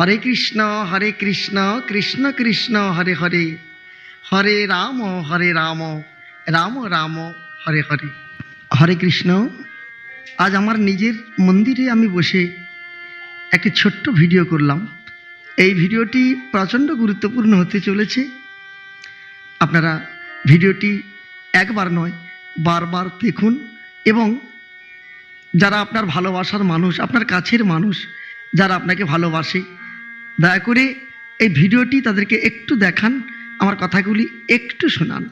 হরে কৃষ্ণ হরে কৃষ্ণ কৃষ্ণ কৃষ্ণ, হরে হরে। হরে রাম হরে রাম রাম রাম, হরে হরে। হরে কৃষ্ণ, আজ আমার নিজের মন্দিরে আমি বসে একটি ছোট্ট ভিডিও করলাম। এই ভিডিওটি প্রচণ্ড গুরুত্বপূর্ণ হতে চলেছে। আপনারা ভিডিওটি একবার নয়, বারবার দেখুন এবং যারা আপনার ভালোবাসার মানুষ, আপনার কাছের মানুষ, যারা আপনাকে ভালোবাসে দয়া করে এই ভিডিওটি তাদেরকে একটু দেখান, আমার কথাগুলি একটু শোনান।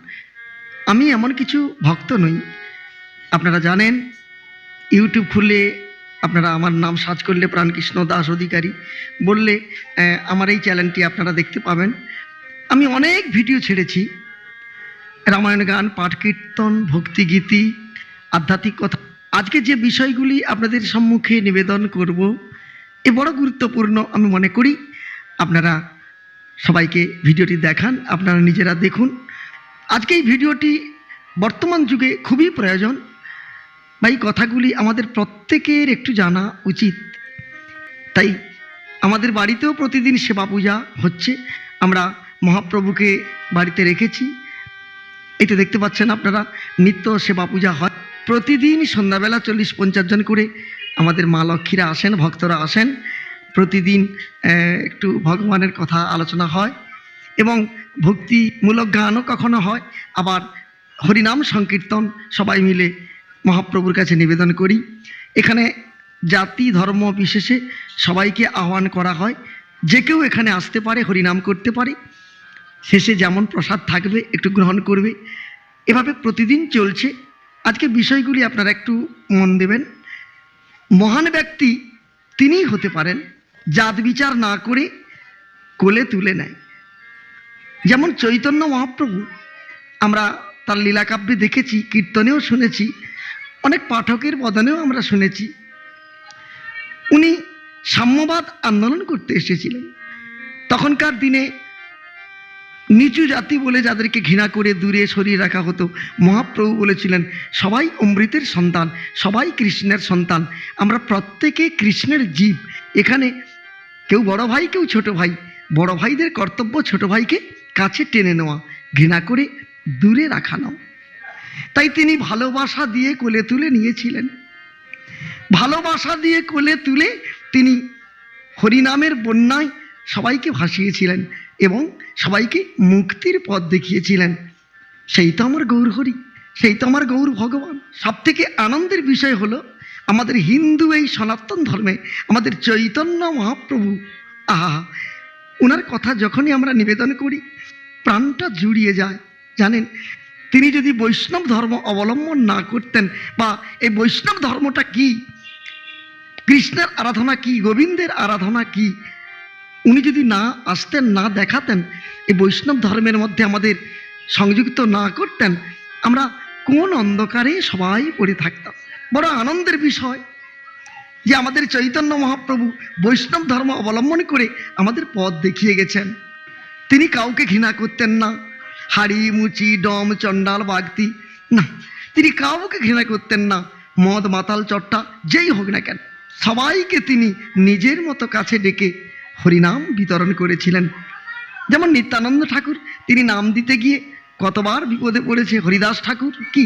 আমি এমন কিছু ভক্ত নই। আপনারা জানেন, ইউটিউব খুলে আপনারা আমার নাম সার্চ করলে প্রাণকৃষ্ণ দাস অধিকারী বললে আমার এই চ্যানেলটি আপনারা দেখতে পাবেন। আমি অনেক ভিডিও ছেড়েছি। রামায়ণ গান, পাঠ কীর্তন ভক্তিগীতি আধ্যাত্মিক কথা। আজকে যে বিষয়গুলি আপনাদের সম্মুখে নিবেদন করব, এ বড় গুরুত্বপূর্ণ আমি মনে করি। আপনারা সবাইকে ভিডিওটি দেখান, আপনারা নিজেরা দেখুন। আজকে এই ভিডিওটি বর্তমান যুগে খুবই প্রয়োজন। বা এই কথাগুলি আমাদের প্রত্যেকের একটু জানা উচিত। তাই আমাদের বাড়িতেও প্রতিদিন সেবা পূজা হচ্ছে। আমরা মহাপ্রভুকে বাড়িতে রেখেছি। এতে দেখতে পাচ্ছেন আপনারা, নিত্য সেবা পূজা হয়। প্রতিদিন সন্ধ্যাবেলা চল্লিশ পঞ্চাশ জন করে আমাদের মা লক্ষ্মীরা আসেন, ভক্তরা আসেন। প্রতিদিন একটু ভগবানের কথা আলোচনা হয় এবং ভক্তিমূলক গানও কখনো হয়। আবার হরিনাম সংকীর্তন সবাই মিলে মহাপ্রভুর কাছে নিবেদন করি। এখানে জাতি ধর্ম বিশেষে সবাইকে আহ্বান করা হয়। যে কেউ এখানে আসতে পারে, হরিনাম করতে পারে। শেষে যেমন প্রসাদ থাকবে, একটু গ্রহণ করবে। এভাবে প্রতিদিন চলছে। আজকে বিষয়গুলি আপনারা একটু মন দেবেন। মহান ব্যক্তি তিনিই হতে পারেন। জাত বিচার না করে কোলে তুলে নেয়। যেমন চৈতন্য মহাপ্রভু, আমরা তার লীলাকাব্যে দেখেছি, কীর্তনেও শুনেছি, অনেক পাঠকের বদনেও আমরা শুনেছি। উনি সাম্যবাদ আন্দোলন করতে এসেছিলেন। তখনকার দিনে নিচু জাতি বলে যাদেরকে ঘৃণা করে দূরে সরিয়ে রাখা হতো, মহাপ্রভু বলেছিলেন, সবাই অমৃতের সন্তান, সবাই কৃষ্ণের সন্তান, আমরা প্রত্যেকে কৃষ্ণের জীব। এখানে কেউ বড় ভাই, কেউ ছোট ভাই। বড় ভাইদের কর্তব্য ছোট ভাইকে কাছে টেনে নেওয়া, ঘৃণা করে দূরে রাখানো তাই তিনি ভালোবাসা দিয়ে কোলে তুলে নিয়েছিলেন। ভালোবাসা দিয়ে কোলে তুলে তিনি হরিনামের বন্যায় সবাইকে ভাসিয়েছিলেন এবং সবাইকে মুক্তির পথ দেখিয়েছিলেন। সেই তো আমার গৌর হরি সেই তো আমার গৌর ভগবান। সব থেকে আনন্দের বিষয় হলো আমাদের হিন্দু এই সনাতন ধর্মে, আমাদের চৈতন্য মহাপ্রভু, আহা ওনার কথা যখনই আমরা নিবেদন করি, প্রাণটা জুড়িয়ে যায়, জানেন? তিনি যদি বৈষ্ণব ধর্ম অবলম্বন না করতেন, বা এই বৈষ্ণব ধর্মটা কি? কৃষ্ণের আরাধনা কি? গোবিন্দের আরাধনা কি? উনি যদি না আসতেন, না দেখাতেন, এই বৈষ্ণব ধর্মের মধ্যে আমাদের সংযুক্ত না করতেন, আমরা কোন অন্ধকারে সবাই পড়ে থাকতাম। বড় আনন্দের বিষয় যে আমাদের চৈতন্য মহাপ্রভু বৈষ্ণব ধর্ম অবলম্বন করে আমাদের পথ দেখিয়ে গেছেন। তিনি কাউকে ঘৃণা করতেন না। হাড়ি, মুচি, ডম, চণ্ডাল, বাগতি, না, তিনি কাউকে ঘৃণা করতেন না। মদ, মাতাল, চট্টা, যেই হোক না কেন, সবাইকে তিনি নিজের মতো কাছে ডেকে হরিনাম বিতরণ করেছিলেন। যেমন নিত্যানন্দ ঠাকুর, তিনি নাম দিতে গিয়ে কতবার বিপদে পড়েছে হরিদাস ঠাকুর, কি?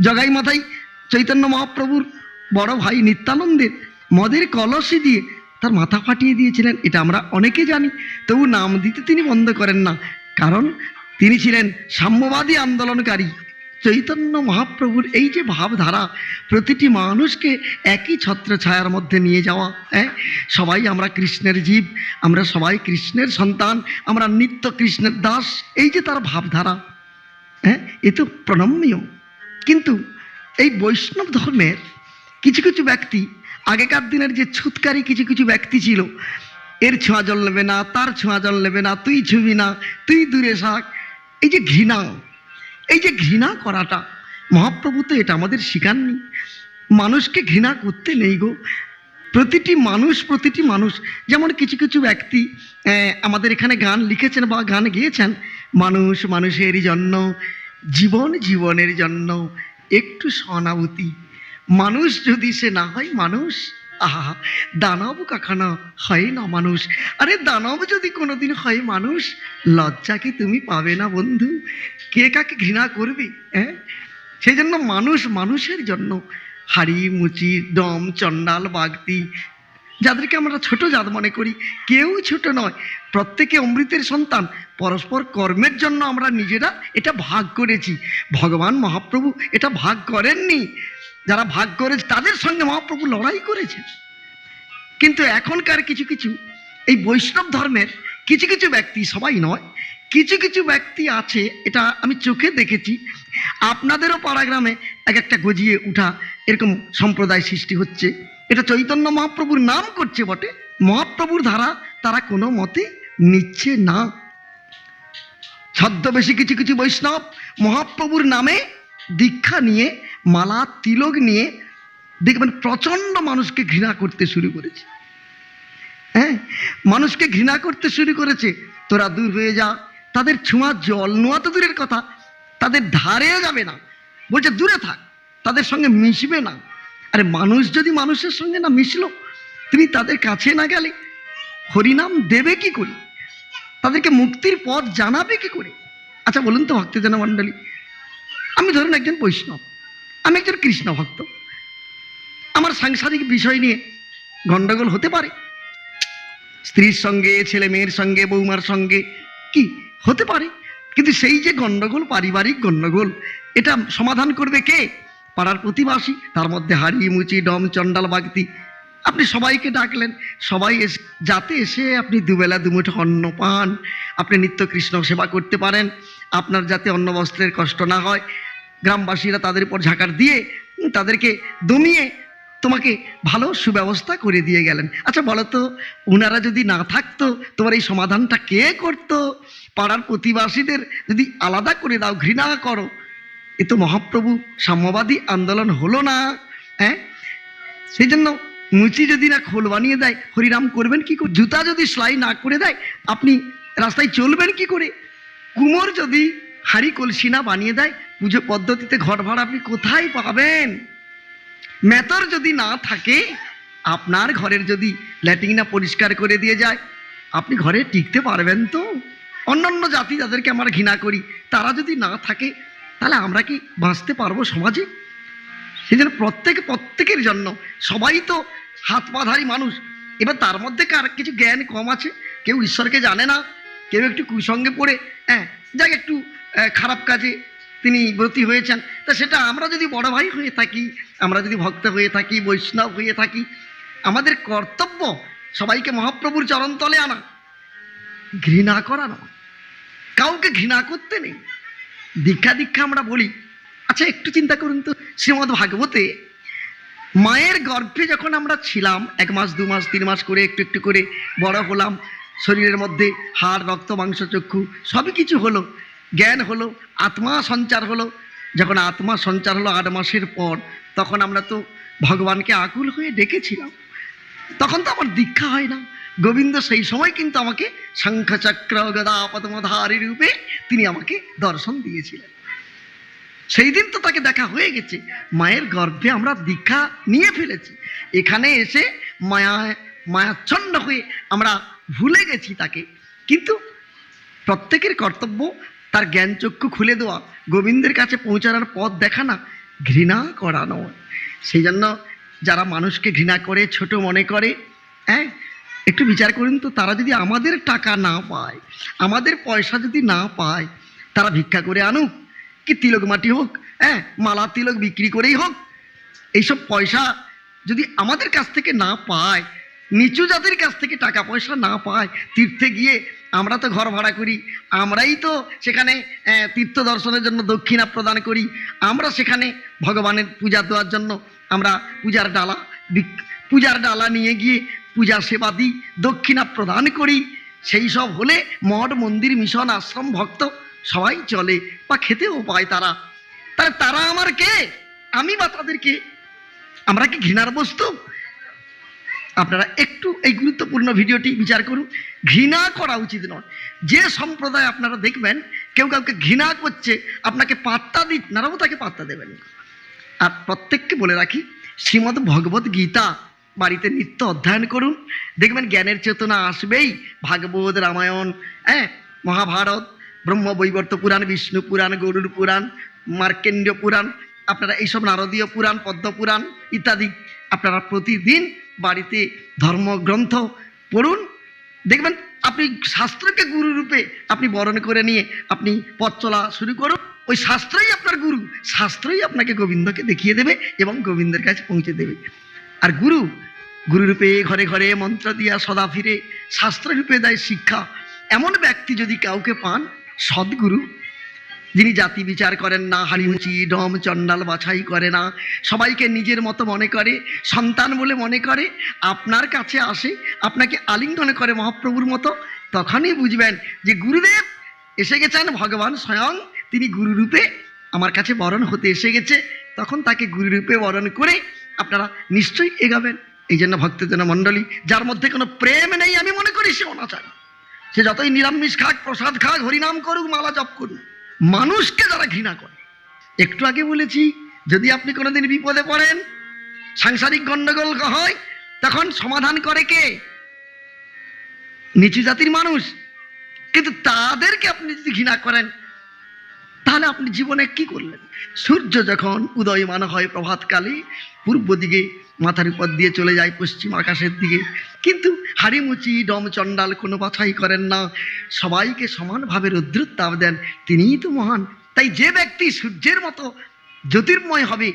জগাই মাথায় চৈতন্য মহাপ্রভুর বড় ভাই নিত্যানন্দের মদের কলসি দিয়ে তার মাথা ফাটিয়ে দিয়েছিলেন, এটা আমরা অনেকে জানি, তবু নাম দিতে তিনি বন্ধ করেন না। কারণ তিনি ছিলেন সাম্যবাদী আন্দোলনকারী। চৈতন্য মহাপ্রভুর এই যে ভাবধারা, প্রতিটি মানুষকে একই ছত্র ছায়ার মধ্যে নিয়ে যাওয়া হ্যাঁ? সবাই আমরা কৃষ্ণের জীব, আমরা সবাই কৃষ্ণের সন্তান, আমরা নিত্য কৃষ্ণের দাস, এই যে তার ভাবধারা হ্যাঁ? এ তো প্রণম্য। কিন্তু এই বৈষ্ণব ধর্মের কিছু কিছু ব্যক্তি, আগেকার দিনের যে ছুতকারী কিছু কিছু ব্যক্তি ছিল, এর ছোঁয়া জল নেবে না, তার ছোঁয়া জল নেবে না, তুই ছুবি না, তুই দূরে শাক এই যে ঘৃণা, এই যে ঘৃণা করাটা, মহাপ্রভু তো এটা আমাদের শিখাননি। মানুষকে ঘৃণা করতে নেই গো। প্রতিটি মানুষ প্রতিটি মানুষ, যেমন কিছু কিছু ব্যক্তি আমাদের এখানে গান লিখেছেন বা গান গেয়েছেন, মানুষ মানুষের জন্য, জীবন জীবনের জন্য একটু সহানুভূতি। মানুষ যদি সে না হয় মানুষ, আহা, দানব কখনো হয় না মানুষ। আরে দানব যদি কোনোদিন হয় মানুষ, লজ্জা কি তুমি পাবে না বন্ধু? কে কাকে ঘৃণা করবে হ্যাঁ? সেই জন্য মানুষ মানুষের জন্য। হাড়ি, মুচি ডম চণ্ডাল, বাগদি, যাদেরকে আমরা ছোট জাত মনে করি, কেউ ছোট নয়। প্রত্যেকে অমৃতের সন্তান। পরস্পর কর্মের জন্য আমরা নিজেরা এটা ভাগ করেছি। ভগবান মহাপ্রভু এটা ভাগ করেননি। যারা ভাগ করেছে তাদের সঙ্গে মহাপ্রভু লড়াই করেছেন কিন্তু এখনকার কিছু কিছু, এই বৈষ্ণব ধর্মের কিছু কিছু ব্যক্তি সবাই নয়, কিছু কিছু ব্যক্তি আছে, এটা আমি চোখে দেখেছি। আপনাদেরও পাড়াগ্রামে এক একটা গজিয়ে উঠা এরকম সম্প্রদায় সৃষ্টি হচ্ছে। এটা চৈতন্য মহাপ্রভুর নাম করছে বটে। মহাপ্রভুর ধারা তারা কোনো মতে নিচ্ছে না। ছদ্মবেশী কিছু কিছু বৈষ্ণব মহাপ্রভুর নামে দীক্ষা নিয়ে, মালা, তিলক নিয়ে দেখবেন প্রচণ্ড মানুষকে ঘৃণা করতে শুরু করেছে। হ্যাঁ? মানুষকে ঘৃণা করতে শুরু করেছে। তোরা দূর হয়ে যা। তাদের ছোঁয়া জল নোয়া তো দূরের কথা। তাদের ধারেও যাবে না। বলছে, দূরে থাক। তাদের সঙ্গে মিশবে না। আরে মানুষ যদি মানুষের সঙ্গে না মিশলো, তুমি তাদের কাছে না গেলে হরিনাম দেবে কি করে? তাদেরকে মুক্তির পথ জানাবে কি করে? আচ্ছা বলুন তো, ভক্তজন মণ্ডলী। আমি ধরুন একজন বৈষ্ণব। আমি একজন কৃষ্ণ ভক্ত। আমার সাংসারিক বিষয় নিয়ে গণ্ডগোল হতে পারে। স্ত্রীর সঙ্গে, ছেলে মেয়ের সঙ্গে, বৌমার সঙ্গে কি হতে পারে? কিন্তু সেই যে গণ্ডগোল পারিবারিক গণ্ডগোল এটা সমাধান করবে কে? পাড়ার প্রতিবাসী, তার মধ্যে হাড়ি, মুচি, ডম, চণ্ডাল, বাগতি আপনি সবাইকে ডাকলেন, সবাই এস, যাতে এসে আপনি দুবেলা দুমুঠো অন্ন পান আপনি নিত্য কৃষ্ণ সেবা করতে পারেন, আপনার যাতে অন্ন বস্ত্রের কষ্ট না হয়, গ্রামবাসীরা তাদের উপর ঝাঁকার দিয়ে তাদেরকে দমিয়ে তোমাকে ভালো সুব্যবস্থা করে দিয়ে গেলেন। আচ্ছা বলো তো ওনারা যদি না থাকতো, তোমার এই সমাধানটা কে করতো? পাড়ার প্রতিবাসীদের যদি আলাদা করে দাও, ঘৃণা করো, এ তো মহাপ্রভু সাম্যবাদী আন্দোলন হলো না হ্যাঁ? সেই জন্য মুচি যদি না খোল বানিয়ে দেয়, হরিরাম করবেন কি করে? জুতা যদি সেলাই না করে দেয়, আপনি রাস্তায় চলবেন কি করে? কুমোর যদি হাড়ি কলসি না বানিয়ে দেয়, পুজো পদ্ধতিতে ঘর ভাড়া আপনি কোথায় পাবেন? মেতর যদি না থাকে, আপনার ঘরের যদি ল্যাট্রিন না পরিষ্কার করে দিয়ে যায়, আপনি ঘরে টিকতে পারবেন তো? অন্যান্য জাতি যাদেরকে আমরা ঘৃণা করি, তারা যদি না থাকে, তাহলে আমরা কি বাঁচতে পারব সমাজে? সেই জন্য প্রত্যেকে, প্রত্যেকের জন্য। সবাই তো হাত পাধারী মানুষ। এবার তার মধ্যে কার কিছু জ্ঞান কম আছে? কেউ ঈশ্বরকে জানে না, কেউ একটু কুসঙ্গে পড়ে হ্যাঁ যাক একটু খারাপ কাজে তিনি ব্রতী হয়েছেন। তা সেটা আমরা যদি বড় ভাই হয়ে থাকি, আমরা যদি ভক্ত হয়ে থাকি, বৈষ্ণব হয়ে থাকি, আমাদের কর্তব্য সবাইকে মহাপ্রভুর চরণতলে আনা। ঘৃণা করা নয়। কাউকে ঘৃণা করতে নেই। দীক্ষা দীক্ষা আমরা বলি আচ্ছা একটু চিন্তা করুন তো শ্রীমদ ভাগবতে মায়ের গর্ভে যখন আমরা ছিলাম, এক মাস, দু মাস, তিন মাস করে একটু একটু করে বড় হলাম, শরীরের মধ্যে হাড়, রক্ত, মাংস, চক্ষু, সবই কিছু হলো, জ্ঞান হলো, আত্মা সঞ্চার হলো। যখন আত্মা সঞ্চার হলো আট মাসের পর, তখন আমরা তো ভগবানকে আকুল হয়ে ডেকেছিলাম। তখন তো আমার দীক্ষা হয় না। গোবিন্দ সেই সময় কিন্তু আমাকে শঙ্খচক্র গদা পদ্মধারী রূপে তিনি আমাকে দর্শন দিয়েছিলেন। সেই দিন তো তাকে দেখা হয়ে গেছে। মায়ের গর্ভে আমরা দীক্ষা নিয়ে ফেলেছি। এখানে এসে মায়া, মায়াচ্ছন্ন হয়ে আমরা ভুলে গেছি তাকে। কিন্তু প্রত্যেকের কর্তব্য তার জ্ঞানচক্ষু খুলে দেওয়া, গোবিন্দের কাছে পৌঁছানোর পথ দেখানা, ঘৃণা করা নয়। সেই জন্য যারা মানুষকে ঘৃণা করে, ছোট মনে করে হ্যাঁ একটু বিচার করুন তো, তারা যদি আমাদের টাকা না পায়, আমাদের পয়সা যদি না পায়, তারা ভিক্ষা করে আনুক। কি তিলক মাটি হোক হ্যাঁ মালা তিলক বিক্রি করেই হোক, এইসব পয়সা যদি আমাদের কাছ থেকে না পায়, নিচু জাতির কাছ থেকে টাকা পয়সা না পায়, তীর্থে গিয়ে আমরা তো ঘর ভাড়া করি, আমরাই তো সেখানে তীর্থ দর্শনের জন্য দক্ষিণা প্রদান করি, আমরা সেখানে ভগবানের পূজা দেওয়ার জন্য আমরা পূজার ডালা পূজার ডালা নিয়ে গিয়ে পূজা সেবা দিই, দক্ষিণা প্রদান করি, সেই সব হলে মঠ, মন্দির, মিশন, আশ্রম, ভক্ত সবাই চলে বা খেতেও পায় তারা। তাহলে তারা আমার কে? আমি বা তাদেরকে আমরা কি ঘৃণার বস্তু? আপনারা একটু এই গুরুত্বপূর্ণ ভিডিওটি বিচার করুন। ঘৃণা করা উচিত নয়। যে সম্প্রদায় আপনারা দেখবেন, কেউ কাউকে ঘৃণা করছে, আপনাকে পাত্তা দি নারাও তাকে পাত্তা দেবেন আর প্রত্যেককে বলে রাখি, শ্রীমদ্ ভগবত গীতা বাড়িতে নিত্য অধ্যয়ন করুন। দেখবেন জ্ঞানের চেতনা আসবেই। ভাগবত রামায়ণ হ্যাঁ মহাভারত। ব্রহ্ম বৈবর্ত পুরাণ, বিষ্ণু পুরাণ গরুর পুরাণ মার্কেন্ডীয় পুরাণ, আপনারা এইসব নারদীয় পুরাণ, পদ্ম পুরাণ ইত্যাদি আপনারা প্রতিদিন বাড়িতে ধর্মগ্রন্থ পড়ুন। দেখবেন আপনি শাস্ত্রকে গুরু রূপে আপনি বরণ করে নিয়ে আপনি পথ চলা শুরু করুন। ওই শাস্ত্রই আপনার গুরু, শাস্ত্রই আপনাকে গোবিন্দকে দেখিয়ে দেবে এবং গোবিন্দের কাছে পৌঁছে দেবে। আর গুরু, গুরুরূপে ঘরে ঘরে মন্ত্র দিয়া সদা ফিরে শাস্ত্ররূপে দেয় শিক্ষা। এমন ব্যক্তি যদি কাউকে পান সদ্গুরু। যিনি জাতি বিচার করেন না হাড়িমুচি ডম, চণ্ডাল বাছাই করে না, সবাইকে নিজের মতো মনে করে, সন্তান বলে মনে করে, আপনার কাছে আসে, আপনাকে আলিঙ্গন করে মহাপ্রভুর মতো, তখনই বুঝবেন যে গুরুদেব এসে গেছেন, ভগবান স্বয়ং তিনি গুরুরূপে আমার কাছে বরণ হতে এসে গেছে, তখন তাকে গুরুরূপে বরণ করে আপনারা নিশ্চয়ই এগাবেন। এই জন্য ভক্তজন মণ্ডলী যার মধ্যে কোনো প্রেম নেই, আমি মনে করি সে অনাচার। সে যতই নিরামিষ খাক, প্রসাদ খাক, হরিনাম করুক, মালা জপ করুক, মানুষকে যারা ঘৃণা করে। একটু আগে বলেছি, যদি আপনি কোনোদিন বিপদে পড়েন, সাংসারিক গণ্ডগোল হয়, তখন সমাধান করে কে? নিচু জাতির মানুষ। কিন্তু তাদেরকে আপনি যদি ঘৃণা করেন, তাহলে আপনি জীবনে কি করলেন? সূর্য যখন উদয়মান হয় প্রভাতকালে, পূর্ব দিকে মাথার উপর দিয়ে চলে যায় পশ্চিম আকাশের দিকে। কিন্তু হাড়িমুচি ডম চণ্ডাল কোনো বাছাই করেন না। সবাইকে সমানভাবে রুদ্রতাপ দেন। তিনিই তো মহান। তাই যে ব্যক্তি সূর্যের মতো জ্যোতির্ময় হবে,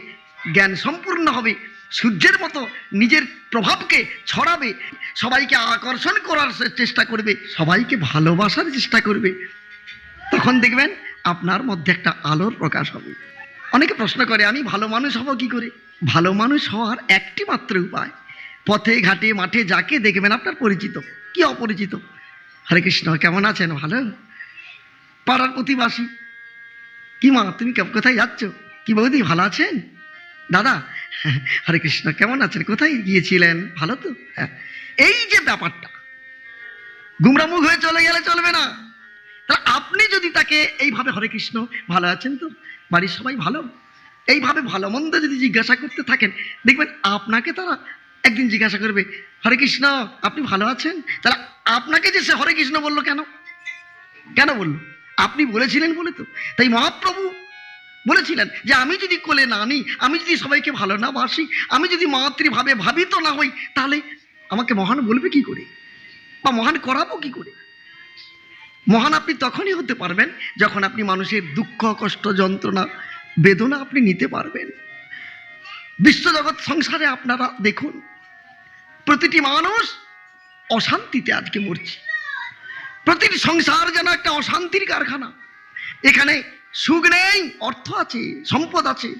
জ্ঞান সম্পূর্ণ হবে, সূর্যের মতো নিজের প্রভাবকে ছড়াবে, সবাইকে আকর্ষণ করার চেষ্টা করবে, সবাইকে ভালোবাসার চেষ্টা করবে, তখন দেখবেন আপনার মধ্যে একটা আলোর প্রকাশ হবে। অনেকে প্রশ্ন করে, আমি ভালো মানুষ হব কি করে? ভালো মানুষ হওয়ার একটি মাত্র উপায়। পথে, ঘাটে, মাঠে যাকে দেখবেন আপনার পরিচিত, কি অপরিচিত? হরে কৃষ্ণ, কেমন আছেন? ভালো? পাড়ার প্রতিবাসী। কি মা, তুমি কোথায় যাচ্ছ? কি বৌদি, ভালো আছেন? দাদা, হরে কৃষ্ণ, কেমন আছেন? কোথায় গিয়েছিলেন? ভালো তো? হ্যাঁ। এই যে ব্যাপারটা গুমরামুখ হয়ে চলে গেলে চলবে না। তাহলে আপনি যদি তাকে এইভাবে, হরে কৃষ্ণ, ভালো আছেন তো? বাড়ির সবাই ভালো? এইভাবে ভালো মন্দ যদি জিজ্ঞাসা করতে থাকেন, দেখবেন আপনাকে তারা একদিন জিজ্ঞাসা করবে, হরে কৃষ্ণ, আপনি ভালো আছেন? তাহলে আপনাকে যে সে হরে কৃষ্ণ বলল কেন? কেন বলল? আপনি বলেছিলেন বলে তো। তাই মহাপ্রভু বলেছিলেন যে, আমি যদি কোলে না নিই, আমি যদি সবাইকে ভালো না বাসি, আমি যদি মাতৃভাবে ভাবিত না হই, তাহলে আমাকে মহান বলবে কি করে? বা মহান করাবো কি করে? মহান আপনি তখনই হতে পারবেন যখন আপনি মানুষের দুঃখ, কষ্ট, যন্ত্রণা বেদনা আপনি নিতে পারবেন। বিশ্বজগৎ সংসারে আপনারা দেখুন, প্রতিটি মানুষ অশান্তিতে আজকে মরছে। প্রতিটি সংসার যেন একটা অশান্তির কারখানা। এখানে সুখ নেই, অর্থ আছে, সম্পদ আছে।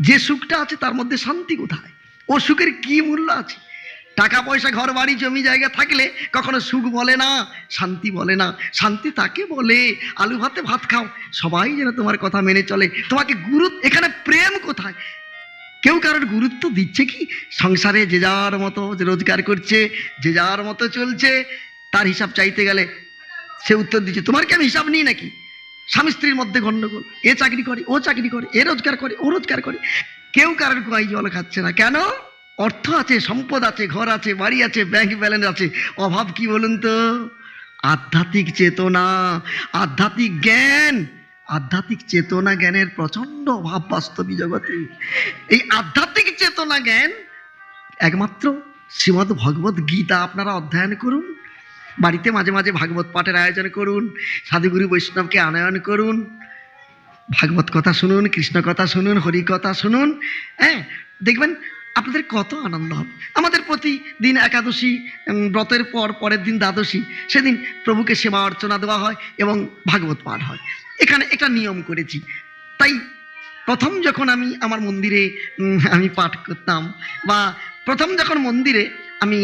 যে সুখটা আছে তার মধ্যে শান্তি কোথায়? ও সুখের কি মূল্য আছে? টাকা পয়সা ঘর বাড়ি জমি জায়গা থাকলে কখনো সুখ বলে না, শান্তি বলে না। শান্তি তাকে বলে, আলু ভাতে ভাত খাও। সবাই যেন তোমার কথা মেনে চলে। তোমাকে গুরুত্ব এখানে প্রেম কোথায়? কেউ কারোর গুরুত্ব দিচ্ছে কি? সংসারে যে যার মতো রোজগার করছে, যে যার মতো চলছে, তার হিসাব চাইতে গেলে সে উত্তর দিচ্ছে, তোমার কি আমি হিসাব নিই নাকি? স্বামী স্ত্রীর মধ্যে গণ্ডগোল এ চাকরি করে, ও চাকরি করে, এ রোজগার করে, ও রোজগার করে। কেউ কারোর গোয়াই জল খাচ্ছে না। কেন? অর্থ আছে, সম্পদ আছে, ঘর আছে, বাড়ি আছে ব্যাংক ব্যালেন্স আছে। অভাব কি বলুন তো? আধ্যাত্মিক চেতনা, আধ্যাত্মিক জ্ঞান। আধ্যাত্মিক চেতনা জ্ঞানের প্রচণ্ড অভাব বাস্তবিক জগতে। এই আধ্যাত্মিক চেতনা জ্ঞান একমাত্র শ্রীমদ ভগবত গীতা আপনারা অধ্যয়ন করুন, বাড়িতে মাঝে মাঝে ভাগবত পাঠের আয়োজন করুন, সাধুগুরু বৈষ্ণবকে আনয়ন করুন, ভাগবত কথা শুনুন, কৃষ্ণ কথা শুনুন, হরি কথা শুনুন হ্যাঁ দেখবেন আপনাদের কত আনন্দ হবে। আমাদের প্রতিদিন একাদশী ব্রতের পর পরের দিন দ্বাদশী, সেদিন প্রভুকে সেবা অর্চনা দেওয়া হয় এবং ভাগবত পাঠ হয়। এখানে একটা নিয়ম করেছি। তাই প্রথম যখন আমি আমার মন্দিরে আমি পাঠ করতাম বা প্রথম যখন মন্দিরে আমি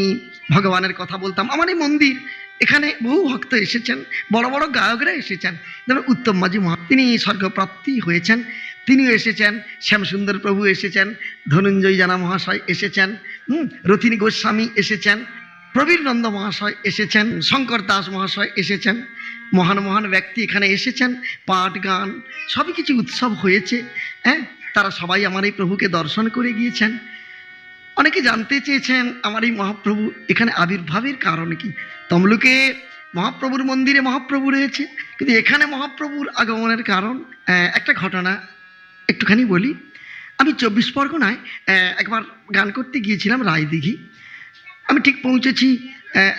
ভগবানের কথা বলতাম, আমার এই মন্দির এখানে বহু ভক্ত এসেছেন, বড় বড় গায়করা এসেছেন। যেমন উত্তম মাঝি মহা তিনি স্বর্গপ্রাপ্তি হয়েছেন, তিনিও এসেছেন, শ্যামসুন্দর প্রভু এসেছেন, ধনঞ্জয় জানা মহাশয় এসেছেন, হুম, রথিনী গোস্বামী এসেছেন, প্রবীর নন্দ মহাশয় এসেছেন, শঙ্কর দাস মহাশয় এসেছেন, মহান মহান ব্যক্তি এখানে এসেছেন, পাঠ, গান, সবই কিছু উৎসব হয়েছে হ্যাঁ? তারা সবাই আমার এই প্রভুকে দর্শন করে গিয়েছেন। অনেকে জানতে চেয়েছেন আমার এই মহাপ্রভু এখানে আবির্ভাবের কারণ কি? তমলুকে মহাপ্রভুর মন্দিরে মহাপ্রভু রয়েছে, কিন্তু এখানে মহাপ্রভুর আগমনের কারণ একটা ঘটনা একটুখানি বলি। আমি চব্বিশ পরগনায় একবার গান করতে গিয়েছিলাম রায়দিঘি। আমি ঠিক পৌঁছেছি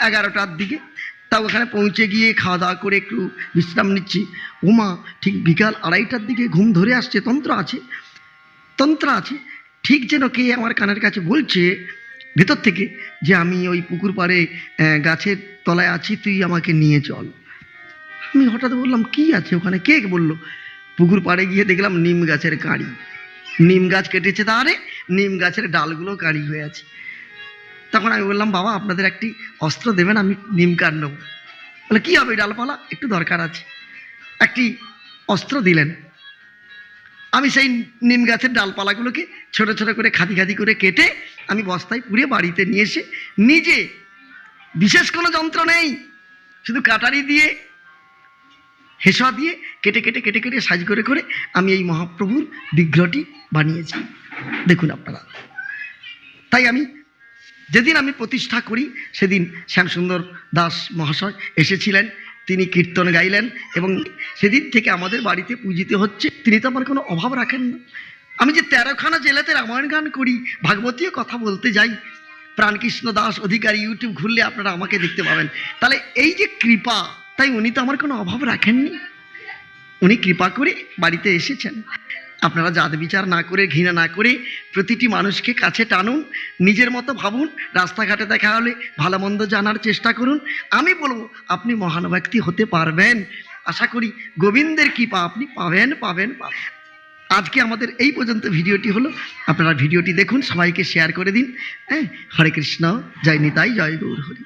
এগারোটার দিকে। তাও ওখানে পৌঁছে গিয়ে খাওয়া দাওয়া করে একটু বিশ্রাম নিচ্ছি। উমা, ঠিক বিকাল আড়াইটার দিকে ঘুম ধরে আসছে, তন্ত্র আছে। তন্ত্র আছে ঠিক যেন কে আমার কানের কাছে বলছে ভেতর থেকে যে আমি ওই পুকুর পাড়ে গাছের তলায় আছি, তুই আমাকে নিয়ে চল। আমি হঠাৎ বললাম, কি আছে ওখানে? কে বলল, পুকুর পাড়ে গিয়ে দেখলাম নিম গাছের কাঁড়ি। নিম গাছ কেটেছে তারে, নিম গাছের ডালগুলো কাঁড়ি হয়ে আছে। তখন আমি বললাম, বাবা, আপনাদের একটি অস্ত্র দেবেন, আমি নিম কাঠ নেব। বলে, কী হবে ডালপালা? একটু দরকার আছে। একটি অস্ত্র দিলেন। আমি সেই নিম গাছের ডালপালাগুলোকে ছোট ছোট করে খাদি খাদি করে কেটে আমি বস্তায় পুড়ে বাড়িতে নিয়ে এসে নিজে বিশেষ কোনো যন্ত্র নেই, শুধু কাটারি দিয়ে, হেসা দিয়ে কেটে কেটে কেটে কেটে সাজ করে করে আমি এই মহাপ্রভুর বিগ্রহটি বানিয়েছি। দেখুন আপনারা। তাই আমি যেদিন আমি প্রতিষ্ঠা করি, সেদিন শ্যামসুন্দর দাস মহাশয় এসেছিলেন তিনি কীর্তন গাইলেন এবং সেদিন থেকে আমাদের বাড়িতে পূজিত হচ্ছে। তিনি তো আমার কোনো অভাব রাখেন না। আমি যে তেরোখানা জেলাতে রামায়ণ গান করি, ভাগবতীয় কথা বলতে যাই, প্রাণকৃষ্ণ দাস অধিকারী ইউটিউব ঘুরলে আপনারা আমাকে দেখতে পাবেন। তাহলে এই যে কৃপা, তাই উনি তো আমার কোনো অভাব রাখেননি। উনি কৃপা করে বাড়িতে এসেছেন। আপনারা জাত বিচার না করে, ঘৃণা না করে প্রতিটি মানুষকে কাছে টানুন, নিজের মতো ভাবুন, রাস্তাঘাটে দেখা হলে ভালো মন্দ জানার চেষ্টা করুন। আমি বলব, আপনি মহান ব্যক্তি হতে পারবেন। আশা করি গোবিন্দের কৃপা আপনি পাবেন পাবেন পাবেন। আজকে আমাদের এই পর্যন্ত ভিডিওটি হলো। আপনারা ভিডিওটি দেখুন, সবাইকে শেয়ার করে দিন। হ্যাঁ হরে কৃষ্ণ, জয় নিতাই, জয় গৌর, হরি।